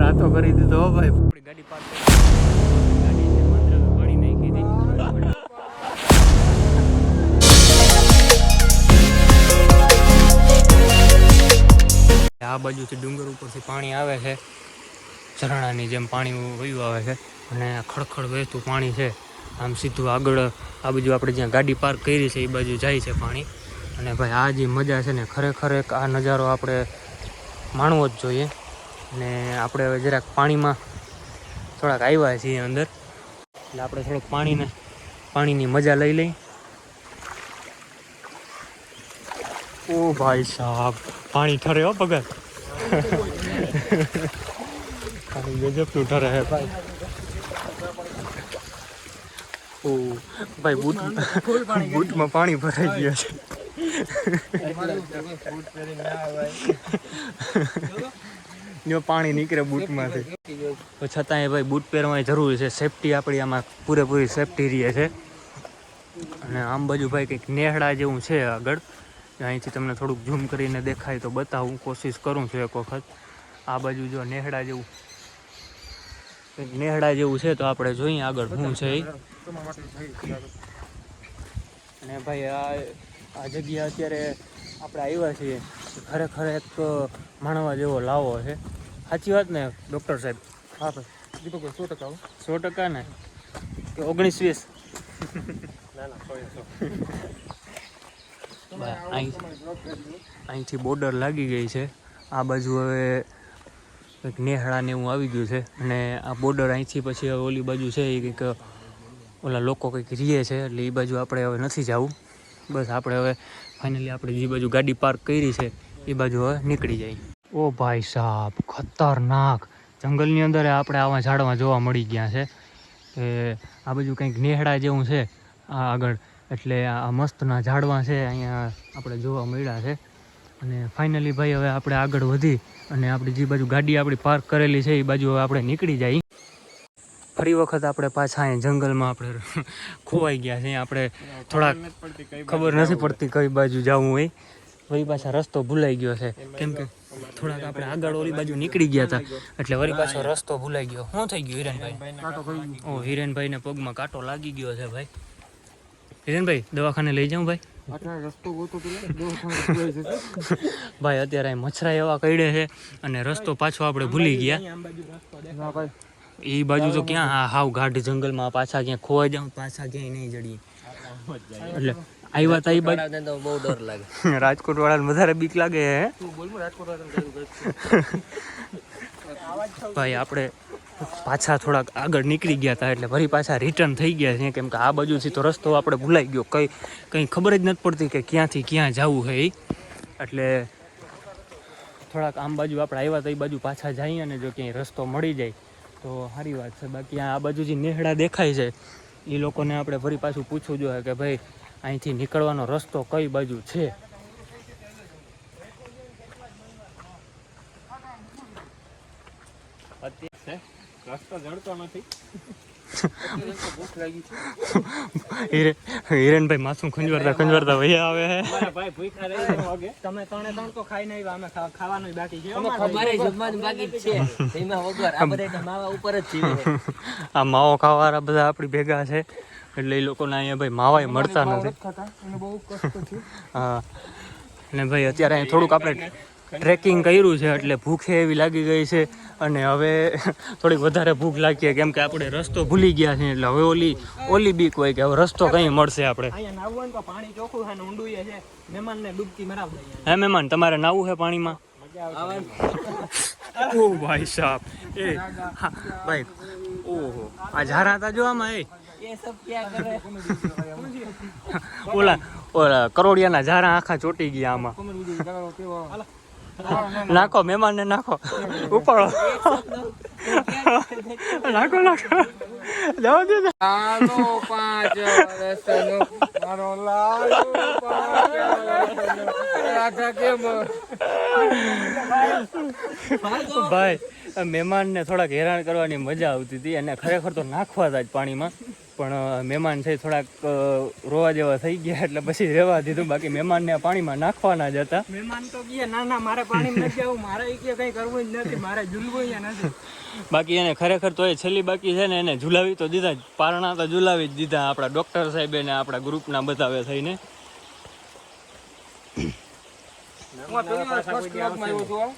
રાતો કરી દીધો ભાઈ. આપણી ગાડી પાર્ક ગાડી છે માત્ર નાખી હતી આ બાજુથી ડુંગર ઉપરથી પાણી આવે છે. ઝરણાની જેમ પાણી વયું આવે છે. અને ખડખડ વહેતું પાણી છે. આમ સીધું આગળ આ બાજુ આપણે જ્યાં ગાડી પાર્ક કરી છે એ બાજુ જાય છે પાણી. અને ભાઈ, આ જે મજા છે ને, ખરેખર એક આ નજારો આપણે માણવો જ જોઈએ. અને આપણે હવે જરાક પાણીમાં થોડાક આવ્યા છીએ અંદર. એટલે આપણે થોડુંક પાણીને, પાણીની મજા લઈ લઈ. ઓ ભાઈ સાહેબ, પાણી ઠરે હો પગાર. પાણી ગજબનું ઠરે હે ભાઈ. ઓ, ભાઈ, બૂટ બૂટમાં પાણી ભરાઈ ગયા છે. જો પાણી નીકળે બૂટમાંથી. તો છતાંય ભાઈ બૂટ પહેરવાની જરૂર છે. સેફટી આપણી આમાં પૂરેપૂરી સેફટી રહે છે. અને આમ બાજુ ભાઈ કંઈક નેહડા જેવું છે આગળ. અહીંથી તમને થોડુંક ઝૂમ કરીને દેખાય તો બતાવું. કોશિશ કરું છું એક વખત. આ બાજુ જો નેહડા જેવું કંઈક નેહડા જેવું છે તો આપણે જોઈએ આગળ શું છે અને ભાઈ આ આ જગ્યા અત્યારે આપણે આવ્યા છીએ. ખરેખર એક માણવા જેવો લાવો છે. સાચી વાત ને ડૉક્ટર સાહેબ? હા ભાઈ. દીપકભાઈ સો ટકા સો ટકા ને? કે ઓગણીસ વીસ? અહીંથી બોર્ડર લાગી ગઈ છે. આ બાજુ હવે કંઈક નેહળા ને એવું આવી ગયું છે. અને આ બોર્ડર અહીંથી પછી હવે ઓલી બાજુ છે એ કંઈક ઓલા લોકો કંઈક રીએ છે એટલે એ બાજુ આપણે હવે નથી જવું. બસ આપણે હવે ફાઇનલી આપણે જે બાજુ ગાડી પાર્ક કરી છે, એ બાજુ હવે નીકળી જાય ઓ ભાઈ સાહેબ ખતરનાક. જંગલની અંદર આપણે આવા ઝાડવા જોવા મળી ગયા છે. કે આ બાજુ કંઈક નેહડા જેવું છે. આ આગળ, એટલે આ મસ્તના ઝાડવા છે, અહીંયા આપણે જોવા મળ્યા છે. અને ફાઇનલી ભાઈ, હવે આપણે આગળ વધી અને આપણી જે બાજુ ગાડી આપણી પાર્ક કરેલી છે, એ બાજુ હવે આપણે નીકળી જાય ફરી વખત આપણે પાછા અહીંયા જંગલમાં આપણે ખોવાઈ ગયા છે. આપણે થોડાક ખબર નથી પડતી કઈ બાજુ જવું હોય. વળી પાછા રસ્તો ભૂલાઈ ગયો છે. કેમ કે થોડાક આપણે આગળ ઓલી બાજુ નીકળી ગયા હતા. એટલે વળી પાછો રસ્તો ભૂલાઈ ગયો. શું થઈ ગયું હિરેનભાઈ. ઓ હિરેનભાઈને પગમાં કાંટો લાગી ગયો છે ભાઈ. હિરેનભાઈ દવાખાને લઈ જાઉં ભાઈ. ભાઈ અત્યારે અહીં મચ્છરા એવા કઈડે છે અને રસ્તો પાછો આપણે ભૂલી ગયા. ના ભાઈ. એ બાજુ તો ક્યાં? હા હાવ ગાઢ જંગલમાં પાછા ક્યાં ખોવાઈ જાઉં પાછા ક્યાંય નહીં જડીએ. એટલે આવ્યા તા એ બાજુ બહુ ડર લાગે. રાજકોટ વાળાને વધારે બીક લાગે હે. ભાઈ આપણે પાછા થોડાક આગળ નીકળી ગયા હતા એટલે ફરી પાછા રિટર્ન થઈ ગયા છે. કેમ કે આ બાજુથી તો રસ્તો આપણે ભૂલાઈ ગયો. કંઈ કંઈ ખબર જ નથી પડતી કે ક્યાંથી ક્યાં જવું છે એટલે થોડાક આમ બાજુ આપણે આવ્યા તો એ બાજુ પાછા જઈએ અને જો ક્યાંય રસ્તો મળી જાય તો સારી વાત છે. બાકી આ બાજુ જે નેહડા દેખાય છે એ લોકોને આપણે ફરી પાછું પૂછવું જોઈએ કે ભાઈ, અહીંથી નીકળવાનો રસ્તો કઈ બાજુ છે? રસ્તો જડતો નથી. ભૂખ લાગી છે હિરે હિરેનભાઈ માથું ખંજવારતા ખંજવારતા વહી આવે ભાઈ ભૂખ્યા રહી તમે ત્રણે ત્રણ તો ખાઈ નહીં અમે ખાવાનું બાકી છે. અમારે જમવાનું બાકી છે. એમાં વગર આ બધા માવા ઉપર જ જીવે આ માવો ખાવાવાળા બધા આપણી ભેગા છે. એટલે એ લોકોને અહીંયા ભાઈ માવાય મળતા નથી. હા. અને ભાઈ અત્યારે અહીં થોડુંક આપણે ટ્રેકિંગ કર્યું છે એટલે ભૂખે એવી લાગી ગઈ છે. અને હવે થોડીક વધારે ભૂખ લાગી છે કેમ કે આપણે રસ્તો ભૂલી ગયા છે એટલે હવે ઓલી ઓલી બીક હોય કે હવે રસ્તો કઈ મળશે આપણે. હે મહેમાન તમારે નાવું છે પાણીમાં? ઓ ભાઈ સાહેબ એ હા, ભાઈ ઓહો. આ ઝારા હતા જો આમાં એ? એ સબ ક્યાં કરે ઓલા ઓલા કરોડિયાના ઝારા આખા ચોટી ગયા આમાં. નાખો મહેમાનને નાખો. ઉપાડો. નાખો નાખો. જવા દે પાંચ વર્ષનો મારો લાલો રાધા કેમ? ભાઈ મહેમાનને થોડાક હેરાન કરવાની મજા આવતી હતી. અને ખરેખર તો નાખવા હતા જ પાણીમાં. પણ મહેમાન છે થોડાક રોવા જેવા થઈ ગયા એટલે પછી રેવા દીધું. બાકી મહેમાનને પાણીમાં નાખવાના જ હતા. મહેમાન તો કહે ના ના મારે પાણી નથી આવું મારે કે કઈ કરવું જ નથી મારે ઝૂલવું નથી. બાકી એને ખરેખર તો એ છેલ્લી બાકી છે ને એને ઝુલાવી તો દીધા જ. પારણા તો ઝુલાવી જ દીધા આપણા ડૉક્ટર સાહેબે ને આપણા ગ્રુપના બતાવે થઈને. હું વાર first classમાં આવ્યો છું.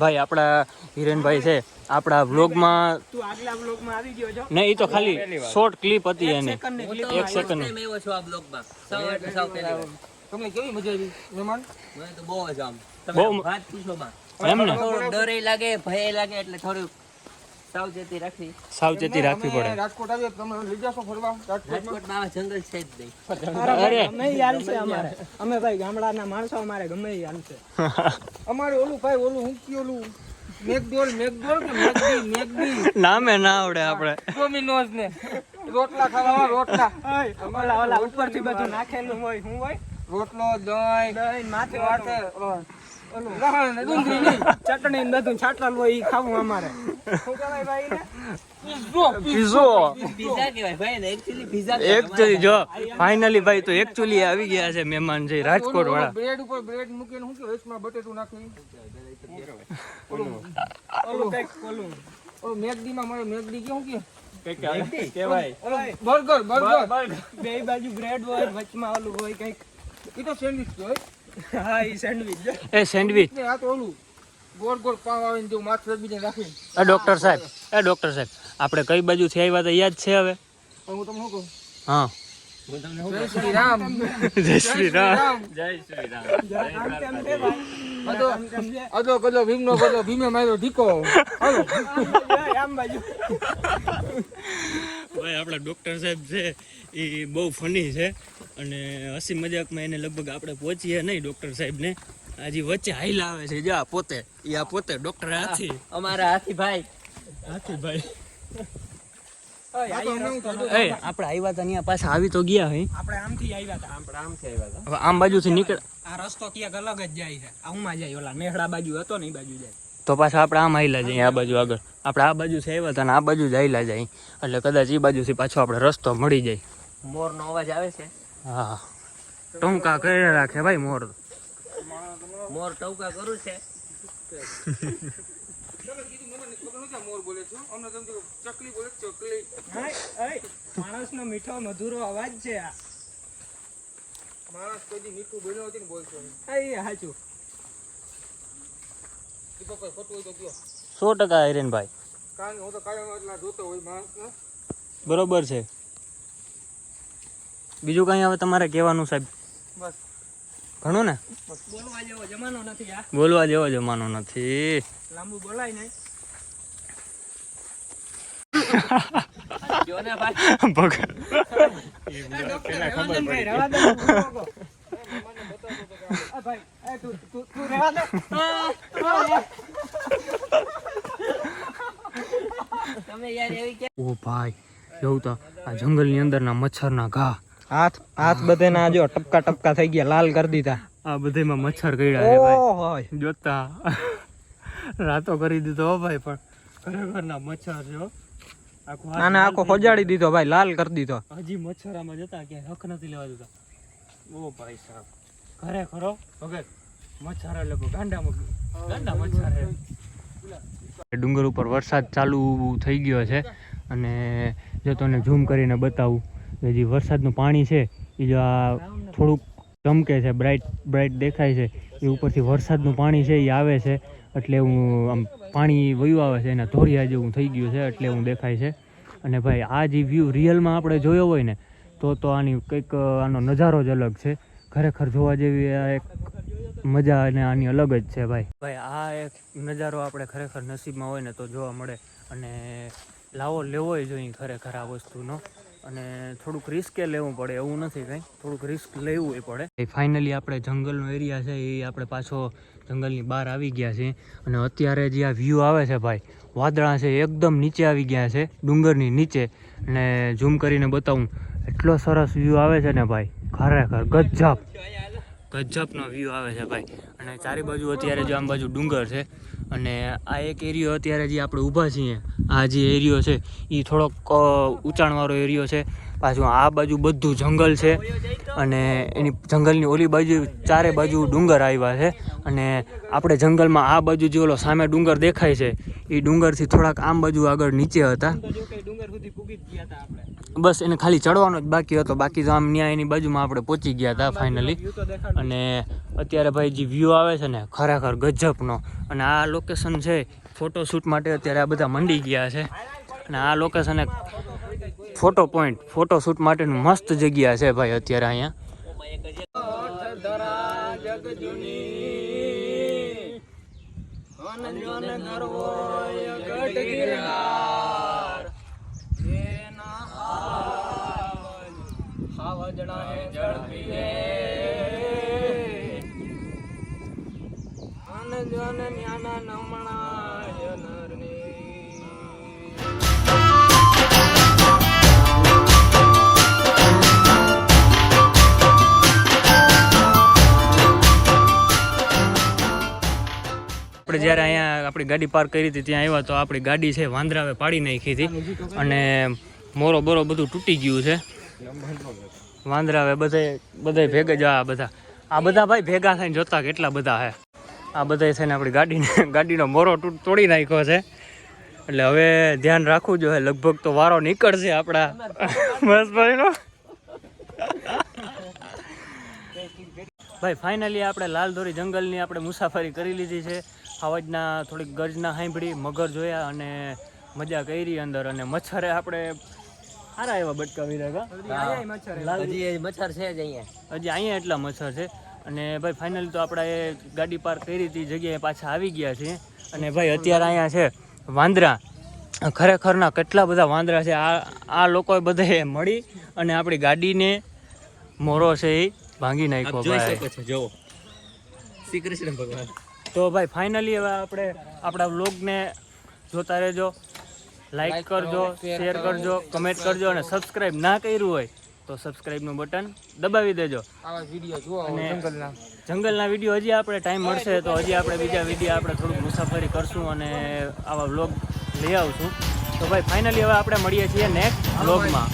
ભાઈ આપણા હિરેનભાઈ છે. આપણા વ્લોગમાં તું આગલા વ્લોગમાં આવી ગયો છો? નહીં એ તો ખાલી શોર્ટ ક્લિપ હતી એની. એક સેકન્ડ મેં આવ્યો છું આ વ્લોગમાં સાવ એટલે સાવ પહેલી તમને કેવી મજા આવી મહેમાન મને તો બહુ જ આમ. તમે વાત પૂછો માં. એમ ને? થોડું ડરે લાગે ભય લાગે એટલે થોડું સાવચેતી રાખવી. સાવચેતી રાખવી પડે. રાજકોટ આવીએ તમે લઈ જશો ફરવા? રાજકોટમાં? આવા જંગલ છે જ નહીં. અરે અમે ઈ છે અમારે. અમે ભાઈ ગામડાના માણસો અમારે ગમે ઈ છે. અમારે ઓલું ભાઈ ઓલું હું કયું ઓલું? મેકડોલ મેકડોલ કે મેકડી મેકડી? નામે ના આવડે આપણે. ડોમિનોઝ ને. રોટલા ખાવા રોટલા. ઓલા ઓલા ઉપરથી બધું નાખેલું હોય હું હોય? રોટલો દહીં દહીં માથે માથે ઓલો- ઓલું લસણ ને ડુંગળી નહીં. ચટણી ને બધું છાંટેલું હોય ઈ ખાવું અમારે. શું કહેવાય ભાઈ ને પીઝો પીઝા. કહેવાય ભાઈ ને એકચ્યુઅલી પીઝા એકચ્યુઅલી જો ફાઇનલી ભાઈ તો એકચ્યુઅલી આવી ગયા છે મહેમાન છે રાજકોટ વાળા. બ્રેડ ઉપર બ્રેડ મૂકીને શું કે વચમાં બટેટું ઓલું મેકડીમાં મળે મેકડી કેવું કે? Burger burger. બે બાજુ બ્રેડ હોય વચમાં ઓલું હોય કંઈક. એ તો સેન્ડવિચ છે હોય. હા એ સેન્ડવિચ એ સેન્ડવિચ આ તો ઓલું ગોળ ગોળ પાવ આવીને જેવું માથે રબીને રાખીને. એ ડોક્ટર સાહેબ એ ડોક્ટર સાહેબ આપણે કઈ બાજુથી આવ્યા તો યાદ છે હવે? હું તમને શું કહું? હા. જય શ્રી રામ. જય શ્રી રામ. જય શ્રી રામ. અદો આમ તેમ છે? કદો ભીમનો કદો ભીમે માર્યો ઢીકો. આમ બાજુ ભાઈ આપણા ડૉક્ટર સાહેબ છે એ બહુ ફની છે. અને હસી મજાકમાં એને લગભગ આપણે પહોંચીએ નહીં ડૉક્ટર સાહેબને. હજી વચ્ચે હાઈલા આવે છે જા પોતે. એ આ પોતે ડોક્ટર હાથી. અમારા હાથી ભાઈ. હાથી ભાઈ. હું આપણે આવ્યા હતા ત્યાં પાછા આવી તો ગયા હઈ આપણે આમથી આવ્યા હતા આપણે આમથી આવ્યા હતા હવે આમ બાજુથી નીકળ આ રસ્તો ક્યાંક અલગ જ જાય છે. આમાં જાય ઓલા નેહડા બાજુ હતો ને એ બાજુ જાય. તો પાછા આપણે આમ હાઈલા જઈએ આ બાજુ આગળ. આપણે આ બાજુથી આવ્યા હતા ને આ બાજુ જ હાઈલા જાય. એટલે કદાચ એ બાજુથી પાછો આપણે રસ્તો મળી જાય. મોરનો અવાજ આવે છે? હા. ટૂંકા કરી રાખે ભાઈ મોર. મોર ટૂંકા કરું છે? આ મોર બોલે છે અમને તમે કીધું ચકલી બોલે છે, ચકલી માણસનો મીઠો મધુરો અવાજ છે આ. માણસ કોઈ મીઠું બોલ્યો નથી ને બોલતો. એ હાચું દીપકભાઈ ખોટું હોય તો કયો સો ટકા હિરેનભાઈ. બરોબર છે. બીજું કઈ હવે તમારે કહેવાનું સાહેબ? બસ. ઘણું ને? બોલવા જેવો જમાનો નથી બોલવા જેવો જમાનો નથી. લાંબુ બોલાય નહીં. જો ને ભાઈ એવી ઓ ભાઈ જોઉં તો આ જંગલની અંદરના મચ્છરના ઘા. હાથ હાથ બધે ના જો ટપકા ટપકા થઈ ગયા લાલ કરી દીધા. આ બધામાં મચ્છર કર્યા છે ભાઈ. જોતા. રાતો કરી દીધો ભાઈ પણ ખરેખરના મચ્છર જો. આને આખો ખોજાડી દીધો ભાઈ લાલ કરી દીધો. હજી મચ્છર આમાં જતા ક્યાંય હક નથી લેવા દેતા. ઓ ભાઈ સાહેબ. ખરેખર ખરો ભગત મચ્છર એટલે ગાંડા મગ- ગાંડા મચ્છર ડુંગર ઉપર વરસાદ ચાલુ થઈ ગયો છે અને જો તને ઝૂમ કરીને બતાવું કે જે વરસાદનું પાણી છે એ જો આ થોડુંક ચમકે છે બ્રાઇટ બ્રાઇટ દેખાય છે એ ઉપરથી વરસાદનું પાણી છે એ આવે છે એટલે હું આમ પાણી વયું આવે છે એના ધોરિયા જેવું થઈ ગયું છે એટલે હું દેખાય છે. અને ભાઈ આ જે વ્યૂ રિયલમાં આપણે જોયો હોય ને તો તો આની કંઈક આનો નજારો જ અલગ છે. ખરેખર જોવા જેવી આ એક મજા અને આની અલગ જ છે ભાઈ. ભાઈ આ એક નજારો આપણે ખરેખર નસીબમાં હોય ને તો જોવા મળે. અને લાવો લેવો જોઈએ ખરેખર આ વસ્તુનો. અને થોડુંક રિસ્કે લેવું પડે એવું નથી કંઈ. થોડુંક રિસ્ક લેવું એ પડે. ફાઇનલી આપણે જંગલનો એરિયા છે એ આપણે પાછો જંગલની બહાર આવી ગયા છે અને અત્યારે જે આ વ્યૂ આવે છે ભાઈ વાદળા છે એકદમ નીચે આવી ગયા છે ડુંગરની નીચે. અને ઝૂમ કરીને બતાવું એટલો સરસ વ્યૂ આવે છે ને ભાઈ. ખરેખર, ગજબ. ગજબનો વ્યૂ આવે છે ભાઈ. અને ચારે બાજુ અત્યારે જો આમ બાજુ ડુંગર છે, અને આ એક એરિયો અત્યારે જે આપણે ઊભા છીએ, આ જે એરિયો છે એ થોડોક ઊંચાણવાળો એરિયો છે. પાછું આ બાજુ બધું જંગલ છે અને એની જંગલની ઓલી બાજુ ચારે બાજુ ડુંગર આવ્યા છે અને આપણે જંગલમાં આ બાજુ જે ઓલો સામે ડુંગર દેખાય છે એ ડુંગરથી થોડાક આમ બાજુ આગળ નીચે હતા. બસ એને ખાલી ચડવાનો જ બાકી હતો, બાકી તો આમ ન્યાય એની બાજુમાં આપણે પહોંચી ગયા હતા ફાઇનલી અને અત્યારે ભાઈ જે વ્યૂ આવે છે ને, ખરેખર ગજબનો. અને આ લોકેશન છે ફોટોશૂટ માટે અત્યારે આ બધા મંડી ગયા છે. અને આ લોકેશન ફોટો પોઈન્ટ ફોટોશૂટ માટેનું મસ્ત જગ્યા છે ભાઈ અત્યારે અહીંયા. ધરા આપણે જ્યારે અહીંયા આપણી ગાડી પાર્ક કરી હતી, ત્યાં આવ્યા તો આપણી ગાડી છે વાંદરાવે પાડી નાખી હતી. અને મોરો બોરો બધું તૂટી ગયું છે. વાંદરાવે બધે બધા ભેગા, જ આ બધા આ બધા ભાઈ ભેગા થઈને જોતા કેટલા બધા છે આ બધા થઈને આપણી ગાડીને, ગાડીનો મોરો તોડી નાખ્યો છે. એટલે હવે ધ્યાન રાખવું જોઈએ, લગભગ તો વારો નીકળશે આપણા. બસ ભાઈનો. ભાઈ ફાઇનલી આપણે લાલદોરી જંગલની આપણે મુસાફરી કરી લીધી છે. આવાજના થોડીક ગર્જના સાંભળી મગર જોયા અને મજા કરી અંદર અને મચ્છરે આપણે સારા એવા બટકાવી રહ્યા હજી મચ્છર. છે જ અહીંયા. હજી અહીંયા એટલા મચ્છર છે. અને ભાઈ ફાઇનલી તો આપણે એ ગાડી પાર્ક કરી હતી જગ્યાએ પાછા આવી ગયા છીએ. અને ભાઈ અત્યારે અહીંયા છે વાંદરા. ખરેખરના કેટલા બધા વાંદરા છે. આ આ લોકોએ બધે મળી અને આપણી ગાડીને મોરો છે એ ભાંગી નાખ્યો ભાઈ. છો જોવો શ્રી કૃષ્ણ ભગવાન. તો ભાઈ ફાઇનલી હવે આપણે આપણા વ્લોગને જોતા રહેજો. લાઈક કરજો શેર કરજો કમેન્ટ કરજો અને સબસ્ક્રાઈબ ના કર્યું હોય તો સબસ્ક્રાઈબનું બટન દબાવી દેજો. જંગલના. જંગલના વીડિયો હજી આપણે ટાઈમ મળશે તો હજી આપણે બીજા વીડિયો આપણે થોડુંક મુસાફરી કરશું અને આવા વ્લોગ લઈ આવશું. તો ભાઈ ફાઇનલી હવે આપણે મળીએ છીએ નેક્સ્ટ વ્લોગમાં